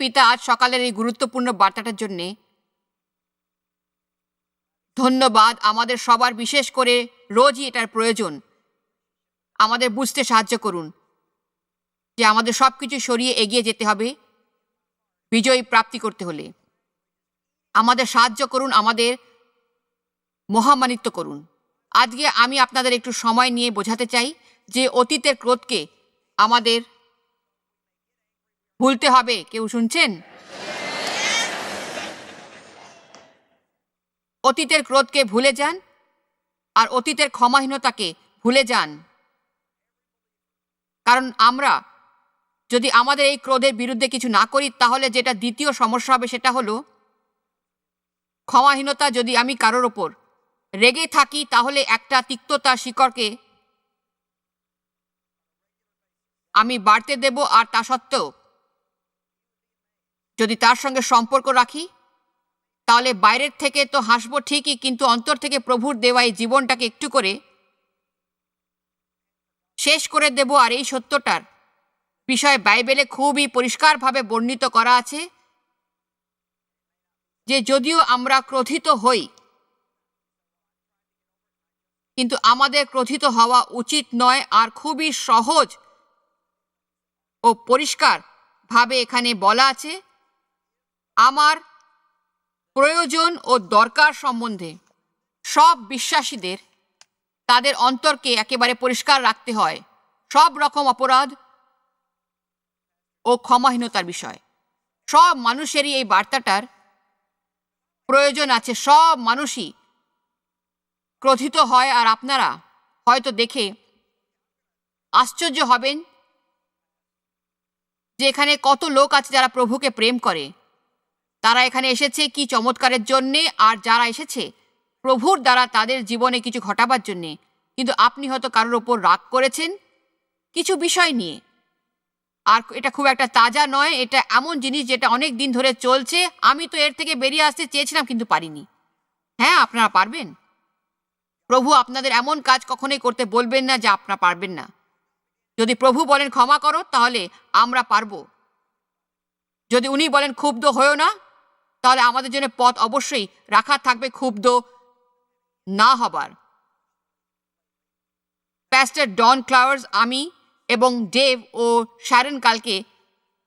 পিতা আজ সকালের এই গুরুত্বপূর্ণ বার্তাটার জন্যে ধন্যবাদ। আমাদের সবার বিশেষ করে রোজই এটার প্রয়োজন। আমাদের বুঝতে সাহায্য করুন। যে আমাদের সব কিছু সরিয়ে এগিয়ে যেতে হবে বিজয় প্রাপ্তি করতে হলে। আমাদের সাহায্য করুন, আমাদের মহামানিত্ব করুন। আজকে আমি আপনাদের একটু সময় নিয়ে বোঝাতে চাই যে অতীতের ক্রোধকে আমাদের ভুলতে হবে, কেউ শুনছেন? অতীতের ক্রোধকে ভুলে যান আর অতীতের ক্ষমাহীনতাকে ভুলে যান। কারণ আমরা যদি আমাদের এই ক্রোধের বিরুদ্ধে কিছু না করি, তাহলে যেটা দ্বিতীয় সমস্যা হবে সেটা হলো, ক্ষমাহীনতা যদি আমি কারোর ওপর রেগে থাকি, তাহলে একটা তিক্ততা শিকড়কে আমি বাড়তে দেব আর তা সত্ত্বেও যদি তার সঙ্গে সম্পর্ক রাখি, তাহলে বাইরের থেকে তো হাসবো ঠিকই, কিন্তু অন্তর থেকে প্রভুর দেওয়া এই জীবনটাকে একটু করে শেষ করে দেব। আর এই সত্যটার বিষয়ে বাইবেলে খুবই পরিষ্কারভাবে বর্ণিত করা আছে যে যদিও আমরা ক্রোধিত হই, কিন্তু আমাদের ক্রোধিত হওয়া উচিত নয় আর খুবই সহজ ও পরিষ্কার ভাবে এখানে বলা আছে। আমার প্রয়োজন ও দরকার সম্বন্ধে সব বিশ্বাসীদের, তাদের অন্তরকে একেবারে পরিষ্কার রাখতে হয় সব রকম অপরাধ ও ক্ষমাহীনতার বিষয়। সব মানুষেরই এই বার্তাটার প্রয়োজন আছে। সব মানুষই ক্রোধিত হয় আর আপনারা হয়তো দেখে আশ্চর্য হবেন যে এখানে কত লোক আছে যারা প্রভুকে প্রেম করে। তারা এখানে এসেছে কি চমৎকারের জন্যে, আর যারা এসেছে, প্রভুর দ্বারা তাদের জীবনে কিছু ঘটাবার জন্যে। কিন্তু আপনি হয়তো কারোর ওপর রাগ করেছেন। কিছু বিষয় নিয়ে। আর এটা খুব একটা তাজা নয়, এটা এমন জিনিস যেটা অনেক দিন ধরে চলছে। আমি তো এর থেকে বেরিয়ে আসতে চেয়েছিলাম, কিন্তু পারিনি। হ্যাঁ আপনারা পারবেন। প্রভু আপনাদের এমন কাজ কখনোই করতে বলবেন না যে আপনারা পারবেন না। যদি প্রভু বলেন ক্ষমা করো, তাহলে আমরা পারব। যদি উনি বলেন ক্ষুব্ধ হয়েও না তাহলে আমাদের জন্য পথ অবশ্যই রাখা থাকবে ক্ষুব্ধ না হবার। প্যাস্টার ডন ক্লাওয়ার্স, আমি এবং ডেভ ও শ্যারন কালকে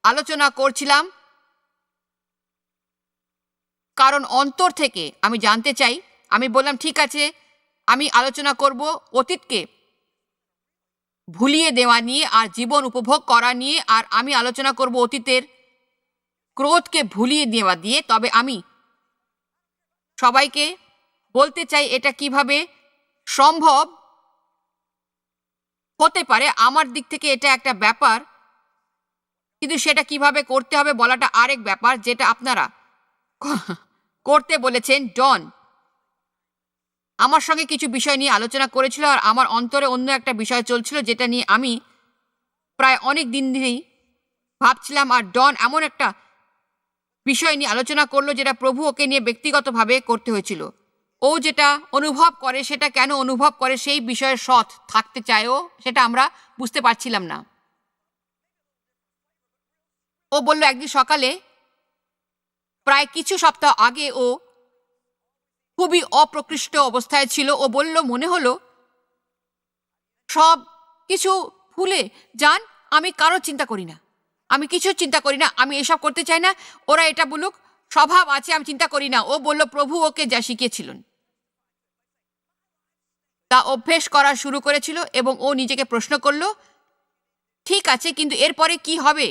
আলোচনা করছিলাম। কারণ অন্তর থেকে আমি জানতে চাই, আমি বললাম, ঠিক আছে, আমি আলোচনা করব অতীতকে ভুলিয়ে দেওয়া নিয়ে আর জীবন উপভোগ করা নিয়ে, আর আমি আলোচনা করব অতীতের ক্রোধকে ভুলিয়ে দেওয়া দিয়ে তবে আমি সবাইকে বলতে চাই, এটা কীভাবে সম্ভব হতে পারে? আমার দিক থেকে এটা একটা ব্যাপার। কিন্তু সেটা কীভাবে করতে হবে বলাটা আরেক ব্যাপার, যেটা আপনারা করতে বলেছেন, ডন। আমার সঙ্গে কিছু বিষয় নিয়ে আলোচনা করেছিল আর আমার অন্তরে অন্য একটা বিষয় চলছিল, যেটা নিয়ে আমি প্রায় অনেক দিন ধরেই ভাবছিলাম। আর ডন এমন একটা বিষয় নিয়ে আলোচনা করল যেটা প্রভু ওকে নিয়ে ব্যক্তিগতভাবে করতে হয়েছিল। ও যেটা অনুভব করে সেটা কেন অনুভব করে সেই বিষয়ে সৎ থাকতে চায়ও সেটা আমরা বুঝতে পারছিলাম না। ও বলল, একদিন সকালে প্রায় কিছু সপ্তাহ আগে ও খুবই অপ্রকৃষ্ট অবস্থায় ছিল। ও বলল, মনে হলো, সব কিছু ভুলে যান, আমি কারও চিন্তা করি না। আমি কিছু চিন্তা করি না, আমি এসব করতে চাই না। ওরা এটা বলুক, স্বভাব আছে, আমি চিন্তা করি না। ও বলল, প্রভু ওকে যা শিখিয়েছিলেন। তা অভ্যেস করা শুরু করেছিল এবং ও নিজেকে প্রশ্ন করল, ঠিক আছে, কিন্তু এরপরে কি হবে?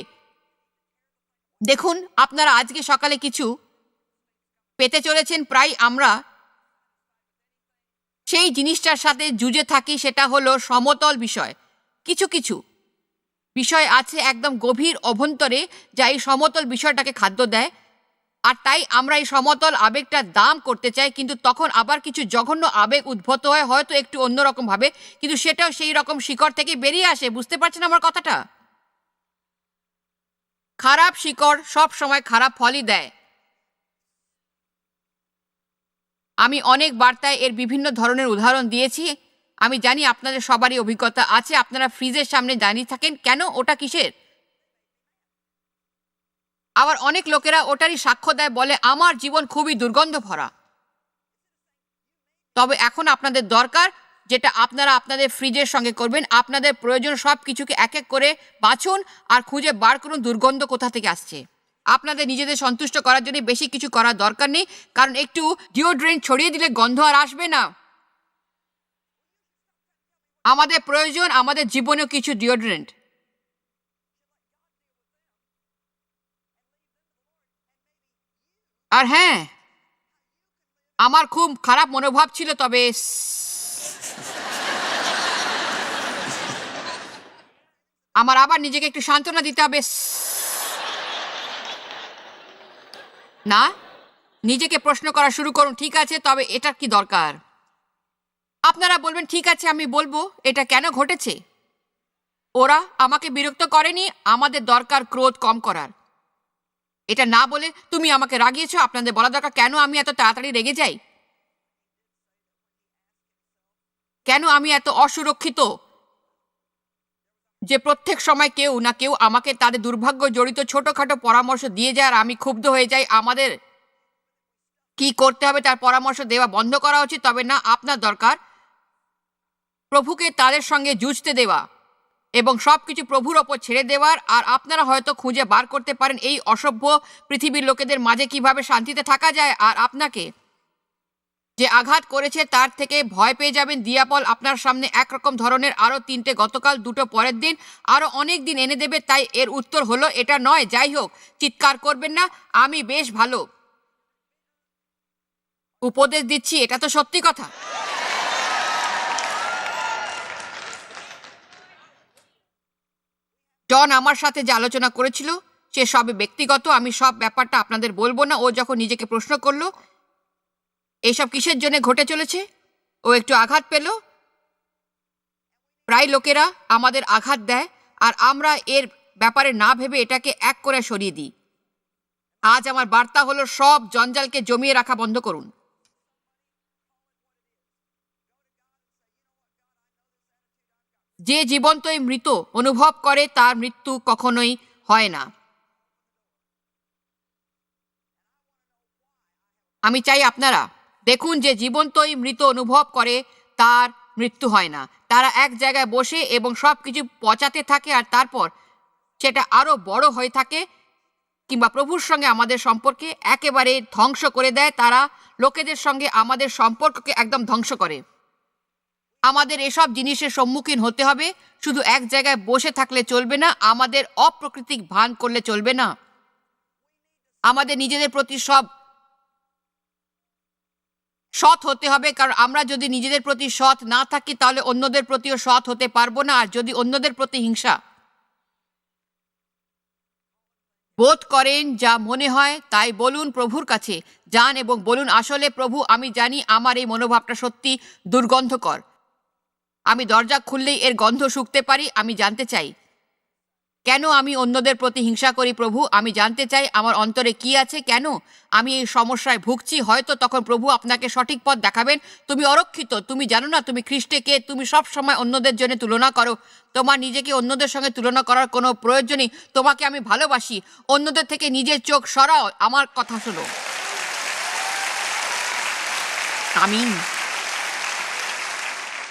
দেখুন, আপনারা আজকে সকালে কিছু পেতে চলেছেন, প্রায় আমরা সেই জিনিসটার সাথে জুজে থাকি, সেটা হলো সমতল বিষয়। কিছু কিছু। বিষয় আছে একদম গভীর অভ্যন্তরে, যা এই সমতল বিষয়টাকে খাদ্য দেয়। আর তাই আমরা এই সমতল আবেগটার দাম করতে চাই, কিন্তু তখন আবার কিছু জঘন্য আবেগ উদ্ভূত হয়, হয়তো একটু অন্যরকম ভাবে কিন্তু সেটাও সেই রকম শিকড় থেকে বেরিয়ে আসে। বুঝতে পারছেন আমার কথাটা? খারাপ শিকড় সব সময় খারাপ ফলই দেয়। আমি অনেক বার্তায় এর বিভিন্ন ধরনের উদাহরণ দিয়েছি। আমি জানি আপনাদের সবারই অভিজ্ঞতা আছে, আপনারা ফ্রিজের সামনে দাঁড়িয়ে থাকেন। কেন? ওটা কিসের? আবার অনেক লোকেরা ওটারই সাক্ষ্য দেয়, বলে, আমার জীবন খুবই দুর্গন্ধ ভরা। তবে এখন আপনাদের দরকার যেটা আপনারা আপনাদের ফ্রিজের সঙ্গে করবেন। আপনাদের প্রয়োজন সব কিছুকে এক এক করে বাছুন আর খুঁজে বার করুন দুর্গন্ধ কোথা থেকে আসছে। আপনাদের নিজেদের সন্তুষ্ট করার জন্য বেশি কিছু করার দরকার নেই, কারণ একটু ডিওড্রেন্ট ছড়িয়ে দিলে গন্ধ আর আসবে না। আমাদের প্রয়োজন, আমাদের জীবনেও কিছু ডিওড্রেন্ট আর হ্যাঁ আমার খুব খারাপ মনোভাব ছিল, তবে আমার আবার নিজেকে একটু সান্ত্বনা দিতে হবে। না, নিজেকে প্রশ্ন করা শুরু করুন, ঠিক আছে, তবে এটার কি দরকার? আপনারা বলবেন, ঠিক আছে, আমি বলব, এটা কেন ঘটেছে? ওরা আমাকে বিরক্ত করেনি, আমাদের দরকার ক্রোধ কম করার। এটা না বলে তুমি আমাকে রাগিয়েছ, আপনাদের বলা দরকার, কেন আমি এত তাড়াতাড়ি রেগে যাই? কেন আমি এত অসুরক্ষিত যে প্রত্যেক সময় কেউ না কেউ আমাকে তাদের দুর্ভাগ্য জড়িত ছোটখাটো পরামর্শ দিয়ে যায় আর আমি ক্ষুব্ধ হয়ে যাই? আমাদের কি করতে হবে? তার পরামর্শ দেওয়া বন্ধ করা উচিত? তবে না, আপনার দরকার প্রভুকে তাদের সঙ্গে জুঝতে দেওয়া এবং সব কিছু প্রভুর ওপর ছেড়ে দেওয়ার। আর আপনারা হয়তো খুঁজে বার করতে পারেন এই অসভ্য পৃথিবীর লোকেদের মাঝে কীভাবে শান্তিতে থাকা যায়। আর আপনাকে যে আঘাত করেছে তার থেকে ভয় পেয়ে যাবেন। দিয়াপল, আপনার সামনে একরকম ধরনের আরও তিনটে গতকাল, দুটো পরের দিন আরও অনেক দিন এনে দেবে, তাই এর উত্তর হলো এটা নয়। যাই হোক, চিৎকার করবেন না, আমি বেশ ভালো উপদেশ দিচ্ছি, এটা তো সত্যি কথা। জন আমার সাথে যে আলোচনা করেছিল, সে সবে ব্যক্তিগত, আমি সব ব্যাপারটা আপনাদের বলব না। ও যখন নিজেকে প্রশ্ন করল, এইসব কিসের জন্য ঘটে চলেছে? ও একটু আঘাত পেল। প্রায় লোকেরা আমাদের আঘাত দেয় আর আমরা এর ব্যাপারে না ভেবে এটাকে এক করে সরিয়ে দিই। আজ আমার বার্তা হলো, সব জঞ্জালকে জমিয়ে রাখা বন্ধ করুন। যে জীবন্তই মৃত অনুভব করে, তার মৃত্যু কখনোই হয় না। আমি চাই আপনারা দেখুন যে জীবন্তই মৃত অনুভব করে, তার মৃত্যু হয় না। তারা এক জায়গায় বসে এবং সব কিছু পচাতে থাকে আর তারপর সেটা আরও বড় হয়ে থাকে কিংবা প্রভুর সঙ্গে আমাদের সম্পর্কে একেবারে ধ্বংস করে দেয়। তারা লোকেদের সঙ্গে আমাদের সম্পর্ককে একদম ধ্বংস করে। আমাদের এসব জিনিসের সম্মুখীন হতে হবে। শুধু এক জায়গায় বসে থাকলে চলবে না, আমাদের অপ্রকৃতিক ভান করলে চলবে না। আমাদের নিজেদের প্রতি সব সৎ হতে হবে, কারণ আমরা যদি নিজেদের প্রতি সৎ না থাকি, তাহলে অন্যদের প্রতিও সৎ হতে পারব না, আর যদি অন্যদের প্রতি হিংসা বোধ করেন যা মনে হয়, তাই বলুন প্রভুর কাছে। যান এবং বলুন, আসলে প্রভু, আমি জানি আমার এই মনোভাবটা সত্যি দুর্গন্ধকর। আমি দরজা খুললেই এর গন্ধ শুকতে পারি, আমি জানতে চাই। কেন আমি অন্যদের প্রতি হিংসা করি প্রভু? আমি জানতে চাই আমার অন্তরে কি আছে, কেন আমি এই সমস্যায় ভুগছি? হয়তো তখন প্রভু আপনাকে সঠিক পথ দেখাবেন। তুমি অরক্ষিত, তুমি জানো না তুমি খ্রিস্টে কে, তুমি সব সময় অন্যদের জন্য তুলনা করো। তোমার নিজেকে অন্যদের সঙ্গে তুলনা করার কোনো প্রয়োজনই, তোমাকে আমি ভালোবাসি। অন্যদের থেকে নিজের চোখ সরাও, আমার কথা শোনো। আমিন।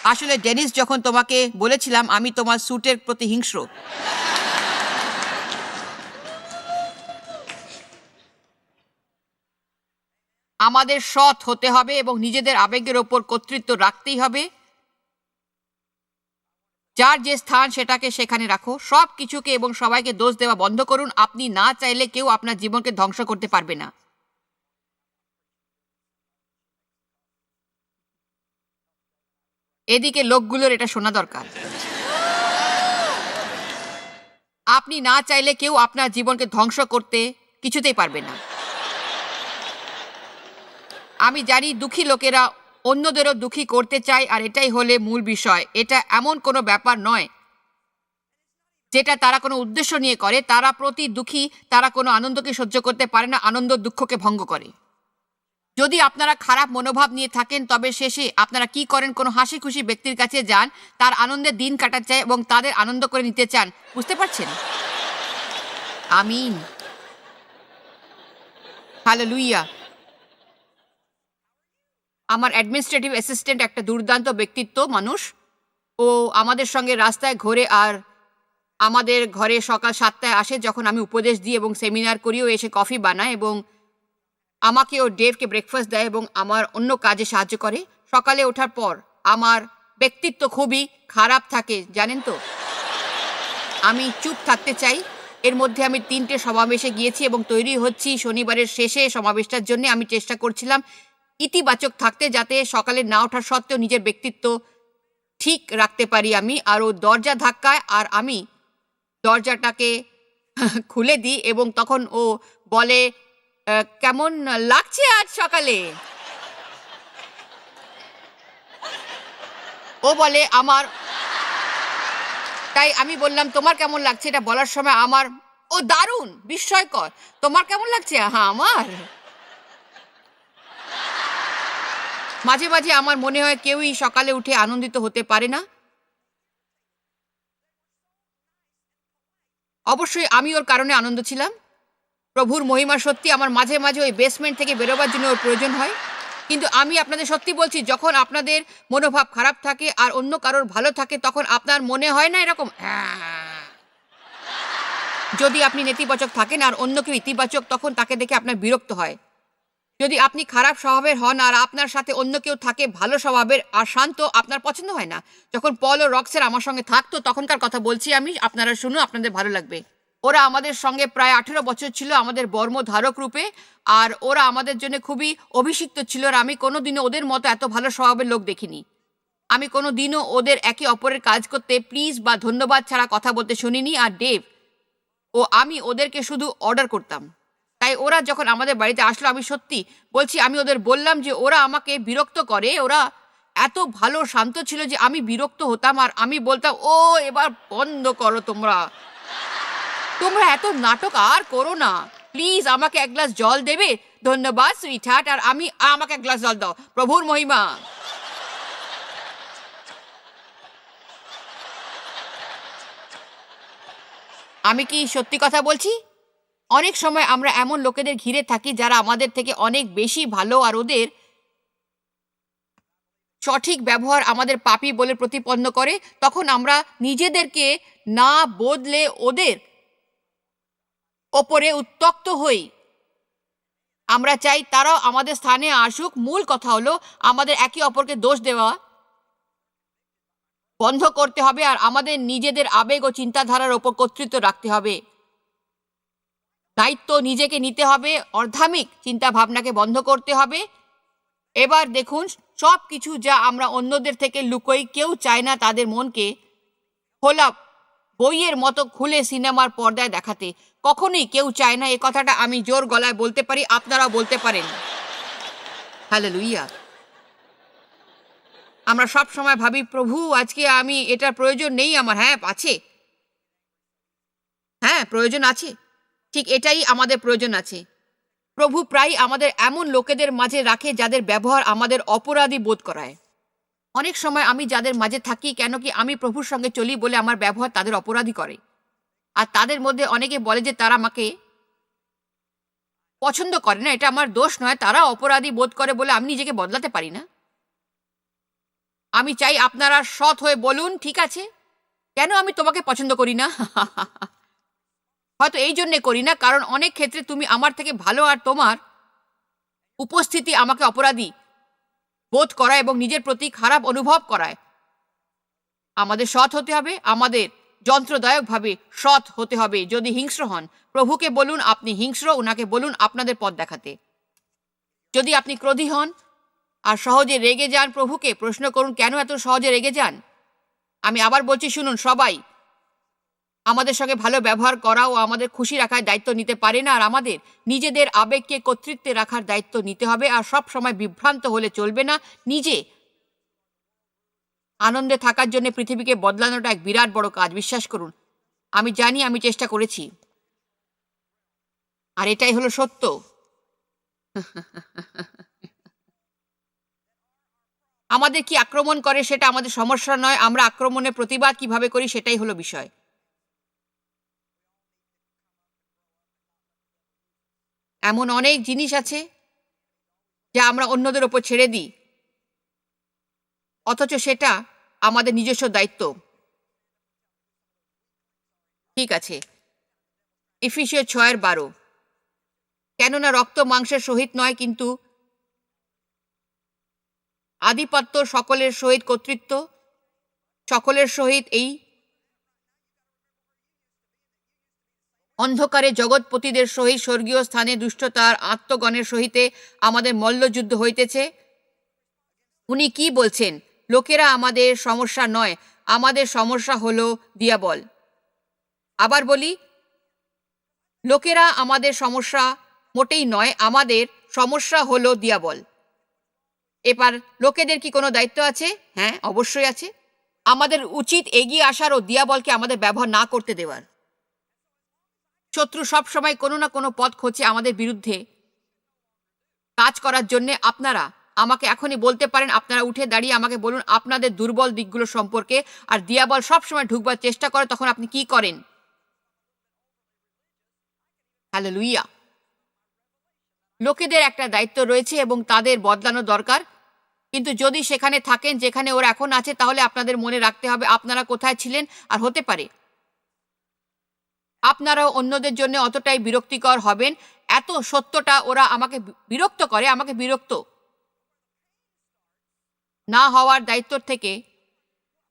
আসলে ডেনিস, যখন তোমাকে বলেছিলাম, আমি তোমার স্যুটের প্রতি হিংস্র। আমাদের সৎ হতে হবে এবং নিজেদের আবেগের ওপর কর্তৃত্ব রাখতেই হবে। যার যে স্থান, সেটাকে সেখানে রাখো। সব কিছুকে এবং সবাইকে দোষ দেওয়া বন্ধ করুন। আপনি না চাইলে কেউ আপনার জীবনকে ধ্বংস করতে পারবে না। এদিকে লোকগুলোর এটা শোনা দরকার। আপনি না চাইলে কেউ আপনার জীবনকে ধ্বংস করতে কিছুতেই পারবে না। আমি জানি দুঃখী লোকেরা অন্যদেরও দুঃখী করতে চায় আর এটাই হলে মূল বিষয়। এটা এমন কোনো ব্যাপার নয় যেটা তারা কোনো উদ্দেশ্য নিয়ে করে। তারা প্রতি দুঃখী, তারা কোনো আনন্দকে সহ্য করতে পারে না, আনন্দ দুঃখকে ভঙ্গ করে। যদি আপনারা খারাপ মনোভাব নিয়ে থাকেন, তবে শেষে আপনারা কি করেন? কোনো হাসি খুশি ব্যক্তির কাছে যান, তার আনন্দে দিন কাটাতে চায় এবং তাদের আনন্দ করে নিতে চান। বুঝতে পারছেন? আমিন। হ্যালো লুইয়া আমার অ্যাডমিনিস্ট্রেটিভ অ্যাসিস্ট্যান্ট একটা দুর্দান্ত ব্যক্তিত্ব, মানুষ। ও আমাদের সঙ্গে রাস্তায় ঘোরে আর আমাদের ঘরে সকাল সাতটায় আসে, যখন আমি উপদেশ দিই এবং সেমিনার করি ও এসে কফি বানায় এবং আমাকে ও ডেভকে ব্রেকফাস্ট দেয় এবং আমার অন্য কাজে সাহায্য করে। সকালে ওঠার পর আমার ব্যক্তিত্ব খুবই খারাপ থাকে জানেন তো? আমি চুপ থাকতে চাই। এর মধ্যে আমি তিনটে সমাবেশে গিয়েছি এবং তৈরি হচ্ছি। শনিবারের শেষে সমাবেশটার জন্য আমি চেষ্টা করছিলাম ইতিবাচক থাকতে যাতে সকালে না ওঠার সত্ত্বেও নিজের ব্যক্তিত্ব ঠিক রাখতে পারি আমি। আর ও দরজা ধাক্কায় আর আমি দরজাটাকে খুলে দিই এবং তখন ও বলে "আহ, কেমন লাগছে আজ সকালে? ও বলে, আমার তাই আমি বললাম, তোমার কেমন লাগছে? এটা বলার সময় আমার, ও, দারুণ, বিস্ময়কর। তোমার কেমন লাগছে? হ্যাঁ আমার। মাঝে মাঝে আমার মনে হয় কেউই সকালে উঠে আনন্দিত হতে পারে না। অবশ্যই আমি ওর কারণে আনন্দ ছিলাম। প্রভুর মহিমা সত্যি আমার মাঝে মাঝে ওই বেসমেন্ট থেকে বেরোবার জন্য ওর প্রয়োজন হয়। কিন্তু আমি আপনাদের সত্যি বলছি, যখন আপনাদের মনোভাব খারাপ থাকে আর অন্য কারোর ভালো থাকে, তখন আপনার মনে হয় না এরকম "আহ।" যদি আপনি নেতিবাচক থাকেন আর অন্য কেউ ইতিবাচক, তখন তাকে দেখে আপনার বিরক্ত হয়। যদি আপনি খারাপ স্বভাবের হন আর আপনার সাথে অন্য কেউ থাকে ভালো স্বভাবের আর শান্ত, আপনার পছন্দ হয় না। যখন পল ও রক্সের আমার সঙ্গে থাকতো, তখনকার কথা বলছি আমি, আপনারা শুনুন, আপনাদের ভালো লাগবে। ওরা আমাদের সঙ্গে প্রায় আঠেরো বছর ছিল আমাদের বর্ম ধারক রূপে, আর ওরা আমাদের জন্য খুবই অভিষিক্ত ছিল আর আমি কোনোদিনও ওদের মতো এত ভালো স্বভাবের লোক দেখিনি। আমি কোনো দিনও ওদের একে অপরের কাজ করতে প্লিজ বা ধন্যবাদ ছাড়া কথা বলতে শুনিনি আর ডেভ ও আমি ওদেরকে শুধু অর্ডার করতাম। তাই ওরা যখন আমাদের বাড়িতে আসলো, আমি সত্যি বলছি, আমি ওদের বললাম যে ওরা আমাকে বিরক্ত করে, ওরা এত ভালো শান্ত ছিল যে আমি বিরক্ত হতাম আর আমি বলতাম, ও, এবার বন্ধ করো তোমরা। তোমরা এত নাটক আর করো না। প্লিজ আমাকে এক গ্লাস জল দেবে। ধন্যবাদ সুইটহার্ট আর আমি আমাকে এক গ্লাস জল দাও। প্রভুর মহিমা। আমি কি সত্যি কথা বলছি? অনেক সময় আমরা এমন লোকেদের ঘিরে থাকি যারা আমাদের থেকে অনেক বেশি ভালো আর ওদের সঠিক ব্যবহার আমাদের পাপি বলে প্রতিপন্ন করে। তখন আমরা নিজেদেরকে না বদলে ওদের ওপরে উত্তক্ত হই। আমরা চাই তারাও আমাদের স্থানে আসুক। মূল কথা হলো, আমাদের একে অপরকে দোষ দেওয়া বন্ধ করতে হবে আর আমাদের নিজেদের আবেগ ও চিন্তাধারার ওপর কর্তৃত্ব রাখতে হবে। দায়িত্ব নিজেকে নিতে হবে, অর্ধামিক চিন্তা ভাবনাকে বন্ধ করতে হবে। এবার দেখুন সব কিছু যা আমরা অন্যদের থেকে লুকোই, কেউ চায় না তাদের মনকে খোলা বইয়ের মতো খুলে সিনেমার পর্দায় দেখাতে। কখনোই কেউ চায় না এ কথাটা আমি জোর গলায় বলতে পারি, আপনারাও বলতে পারেন। হ্যালো লুইয়া আমরা সব সময় ভাবি, প্রভু, আজকে আমি এটার প্রয়োজন নেই আমার। হ্যাঁ আছে। হ্যাঁ প্রয়োজন আছে। ঠিক এটাই আমাদের প্রয়োজন আছে। প্রভু প্রায় আমাদের এমন লোকেদের মাঝে রাখে যাদের ব্যবহার আমাদের অপরাধী বোধ করায়। অনেক সময় আমি যাদের মাঝে থাকি কেন কি আমি প্রভুর সঙ্গে চলি বলে আমার ব্যবহার তাদের অপরাধী করে। আর তাদের মধ্যে অনেকে বলে যে তারা আমাকে পছন্দ করে না, এটা আমার দোষ নয়, তারা অপরাধী বোধ করে বলে আমি নিজেকে বদলাতে পারি না। আমি চাই আপনারা সৎ হয়ে বলুন, ঠিক আছে? কেন আমি তোমাকে পছন্দ করি না? হয়তো এই জন্যে করি না, কারণ অনেক ক্ষেত্রে তুমি আমার থেকে ভালো আর তোমার উপস্থিতি আমাকে অপরাধী বোধ করায় এবং নিজের প্রতি খারাপ অনুভব করায়। আমাদের সৎ হতে হবে, আমাদের যন্ত্রদায়কভাবে সৎ হতে হবে যদি হিংস্র হন। প্রভুকে বলুন আপনি হিংস্র ওনাকে বলুন আপনাদের পথ দেখাতে। যদি আপনি ক্রোধী হন আর সহজে রেগে যান প্রভুকে, প্রশ্ন করুন, কেন এত সহজে রেগে যান? আমি আবার বলছি, শুনুন সবাই আমাদের সঙ্গে ভালো ব্যবহার করা ও আমাদের খুশি রাখার দায়িত্ব নিতে পারে না, আর আমাদের নিজেদের আবেগকে কর্তৃত্বে রাখার দায়িত্ব নিতে হবে, আর সব সময় বিভ্রান্ত হলে চলবে না। নিজে আনন্দে থাকার জন্য পৃথিবীকে বদলানোটা এক বিরাট বড় কাজ, বিশ্বাস করুন। আমি জানি, আমি চেষ্টা করেছি। আর এটাই হলো সত্য। আমাদের কি আক্রমণ করে সেটা আমাদের সমস্যা নয়, আমরা আক্রমণের প্রতিবাদ কীভাবে করি সেটাই হলো বিষয়। এমন অনেক জিনিস আছে যা আমরা অন্যদের ওপর ছেড়ে দিই। অথচ সেটা আমাদের নিজস্ব দায়িত্ব। ঠিক আছে। ইফিসীয় ছয়ের বারো। কেননা রক্ত মাংসের সহিত নয়, কিন্তু আধিপত্য সকলের সহিত কর্তৃত্ব, সকলের সহিত এই অন্ধকারে জগৎপতিদের সহিত স্বর্গীয় স্থানে দুষ্টতার আত্মগণের সহিতে আমাদের মল্লযুদ্ধ হইতেছে। উনি কি বলছেন? লোকেরা আমাদের সমস্যা নয়, আমাদের সমস্যা হলো দিয়াবল। আবার বলি, লোকেরা আমাদের সমস্যা মোটেই নয়, আমাদের সমস্যা হলো দিয়াবল। এবার লোকেদের কি কোনো দায়িত্ব আছে? হ্যাঁ অবশ্যই আছে। আমাদের উচিত এগিয়ে আসার ও দিয়াবলকে আমাদের ব্যবহার না করতে দেওয়ার। শত্রু সব সময় কোনো না কোনো পথ খোঁজে আমাদের বিরুদ্ধে। কাজ করার জন্য আপনারা আমাকে এখনই বলতে পারেন, আপনারা উঠে দাঁড়িয়ে আমাকে বলুন আপনাদের দুর্বল দিকগুলো সম্পর্কে, আর দিয়াবল সবসময় ঢুকবার চেষ্টা করে, তখন আপনি কি করেন? হ্যালো লুইয়া লোকেদের একটা দায়িত্ব রয়েছে এবং তাদের বদলানো দরকার। কিন্তু যদি সেখানে থাকেন, যেখানে ওরা এখন আছে, তাহলে আপনাদের মনে রাখতে হবে আপনারা কোথায় ছিলেন আর হতে পারে। আপনারাও অন্যদের জন্য অতটাই বিরক্তিকর হবেন। এত সত্যটা ওরা আমাকে বিরক্ত করে, আমাকে বিরক্ত। না হওয়ার দায়িত্ব থেকে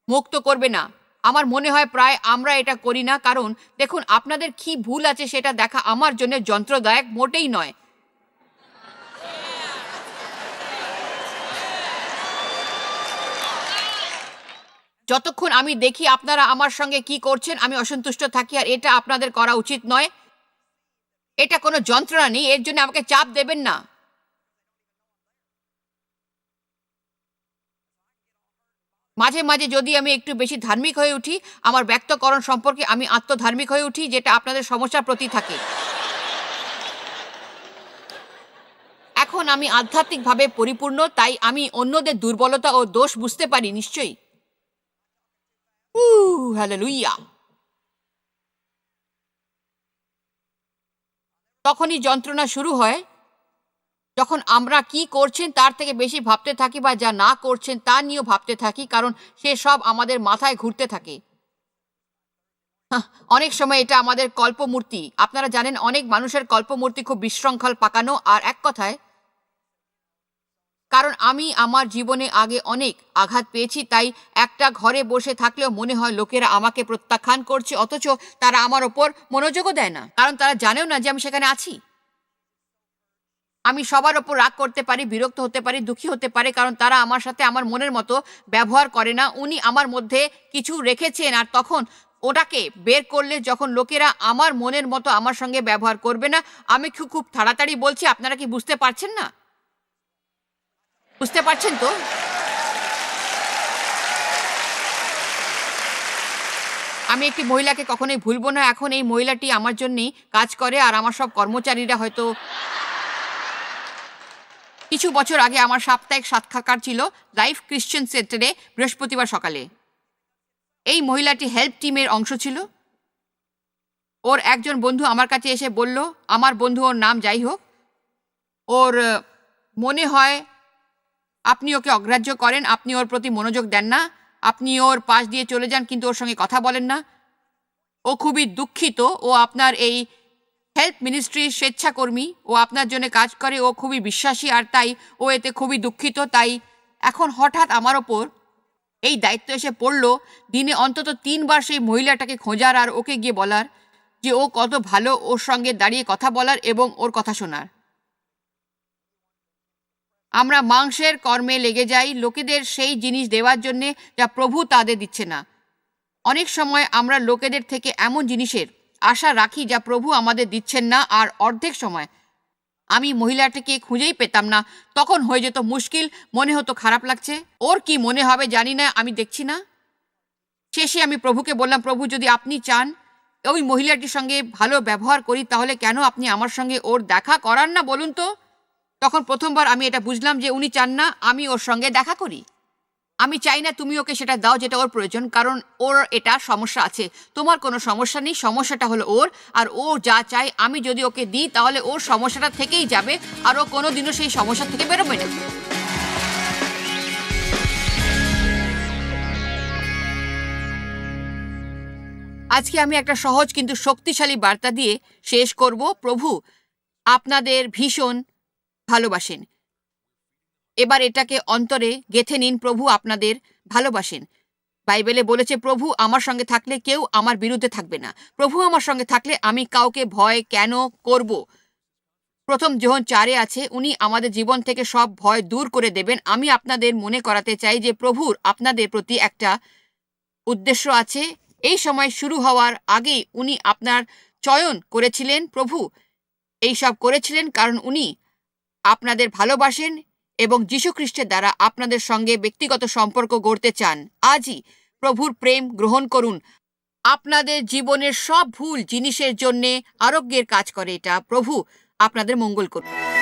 মুক্ত করবে না। আমার মনে হয় প্রায় আমরা এটা করি না, কারণ দেখুন, আপনাদের কি ভুল আছে সেটা দেখা আমার জন্য যন্ত্রদায়ক মোটেই নয়। যতক্ষণ আমি দেখি আপনারা আমার সঙ্গে কি করছেন, আমি অসন্তুষ্ট থাকি আর এটা আপনাদের করা উচিত নয়। এটা কোনো যন্ত্রণা নেই, এর জন্য আমাকে চাপ দেবেন না। মাঝে মাঝে যদি আমি একটু বেশি ধার্মিক হয়ে উঠি, আমার ব্যক্তকরণ সম্পর্কে আমি আত্মধার্মিক হয়ে উঠি, যেটা আপনাদের সমস্যার প্রতি থাকে। এখন আমি আধ্যাত্মিকভাবে পরিপূর্ণ, তাই আমি অন্যদের দুর্বলতা ও দোষ বুঝতে পারি, নিশ্চয়ই। হ্যালেলুইয়া তখনই যন্ত্রণা শুরু হয়। যখন আমরা কি করছেন তার থেকে বেশি ভাবতে থাকি বা যা না করছেন তা নিয়েও ভাবতে থাকি, কারণ সে সব আমাদের মাথায় ঘুরতে থাকে। অনেক সময় এটা আমাদের কল্পমূর্তি। আপনারা জানেন, অনেক মানুষের কল্পমূর্তি খুব বিশৃঙ্খল, পাকানো, আর এক কথায় কারণ আমি আমার জীবনে আগে অনেক আঘাত পেয়েছি, তাই একটা ঘরে বসে থাকলেও মনে হয় লোকেরা আমাকে প্রত্যাখ্যান করছে, অথচ তারা আমার ওপর মনোযোগও দেয় না। কারণ তারা জানেও না যে আমি সেখানে আছি। আমি সবার ওপর রাগ করতে পারি, বিরক্ত হতে পারি, দুঃখী হতে পারে, কারণ তারা আমার সাথে আমার মনের মতো ব্যবহার করে না। উনি আমার মধ্যে কিছু রেখেছেন আর তখন ওটাকে বের করলে যখন লোকেরা আমার মনের মতো আমার সঙ্গে ব্যবহার করবে না, আমি খুব খুব তাড়াতাড়ি বলছি, আপনারা কি বুঝতে পারছেন না? বুঝতে পারছেন তো? আমি একটি মহিলাকে কখনোই ভুলবো না। এখন এই মহিলাটি আমার জন্যই কাজ করে আর আমার সব কর্মচারীরা হয়তো কিছু বছর আগে আমার সাপ্তাহিক সাক্ষাৎকার ছিল লাইফ ক্রিশ্চিয়ান সেন্টারে বৃহস্পতিবার সকালে। এই মহিলাটি হেল্প টিমের অংশ ছিল। ওর একজন বন্ধু আমার কাছে এসে বলল, আমার বন্ধু ওর নাম যাই হোক। ওর মনে হয় আপনি ওকে অগ্রাহ্য করেন, আপনি ওর প্রতি মনোযোগ দেন না, আপনি ওর পাশ দিয়ে চলে যান, কিন্তু ওর সঙ্গে কথা বলেন না। ও খুবই দুঃখিত, ও আপনার এই হেল্প মিনিস্ট্রির স্বেচ্ছাকর্মী, ও আপনার জন্য কাজ করে, ও খুবই বিশ্বাসী, আর তাই ও এতে খুবই দুঃখিত। তাই এখন হঠাৎ আমার ওপর এই দায়িত্ব এসে পড়ল, দিনে অন্তত তিনবার সেই মহিলাটাকে খোঁজার আর ওকে গিয়ে বলার যে ও কত ভালো ওর সঙ্গে দাঁড়িয়ে কথা বলার এবং ওর কথা শোনার। আমরা মাংসের কর্মে লেগে যাই, লোকেদের সেই জিনিস দেওয়ার জন্যে যা প্রভু তাদের দিচ্ছে না। অনেক সময় আমরা লোকেদের থেকে এমন জিনিসের আশা রাখি যা প্রভু আমাদের দিচ্ছেন না আর অর্ধেক সময়। আমি মহিলাটিকে খুঁজেই পেতাম না। তখন হয়ে যেত মুশকিল, মনে হতো খারাপ লাগছে। ওর কি মনে হবে জানি না, আমি দেখছি না। শেষে আমি প্রভুকে বললাম, প্রভু, যদি আপনি চান, ওই মহিলাটির সঙ্গে ভালো ব্যবহার করি, তাহলে কেন আপনি আমার সঙ্গে ওর দেখা করান না বলুন তো? তখন প্রথমবার আমি এটা বুঝলাম যে উনি চান না আমি ওর সঙ্গে দেখা করি। আমি চাই না তুমি ওকে সেটা দাও যেটা ওর প্রয়োজন, কারণ ওর এটা সমস্যা আছে। তোমার কোনো সমস্যা নেই, সমস্যাটা হলো ওর, আর ও যা চায় আমি যদি ওকে দিই তাহলে ওর সমস্যাটা থেকেই যাবে, আর ও কোনো দিনও সেই সমস্যা থেকে বেরোবে না। আজকে আমি একটা সহজ কিন্তু শক্তিশালী বার্তা দিয়ে শেষ করব। প্রভু, আপনাদের ভীষণ ভালোবাসেন। এবার এটাকে অন্তরে গেথে নিন, প্রভু আপনাদের ভালোবাসেন। বাইবেলে বলেছে, প্রভু আমার সঙ্গে থাকলে কেউ আমার বিরুদ্ধে থাকবে না। প্রভু আমার সঙ্গে থাকলে আমি কাউকে ভয় কেন করব? প্রথম যোহন চারে আছে, উনি আমাদের জীবন থেকে সব ভয় দূর করে দেবেন। আমি আপনাদের মনে করাতে চাই যে, প্রভুর আপনাদের প্রতি একটা উদ্দেশ্য আছে। এই সময় শুরু হওয়ার আগেই উনি আপনার চয়ন করেছিলেন প্রভু। এই সব করেছিলেন কারণ উনি আপনাদের ভালোবাসেন এবং যীশুখ্রিস্টের দ্বারা আপনাদের সঙ্গে ব্যক্তিগত সম্পর্ক গড়তে চান। আজই প্রভুর প্রেম গ্রহণ করুন। আপনাদের জীবনের সব ভুল জিনিসের জন্যে আরোগ্যের কাজ করে এটা। প্রভু, আপনাদের মঙ্গল করুন।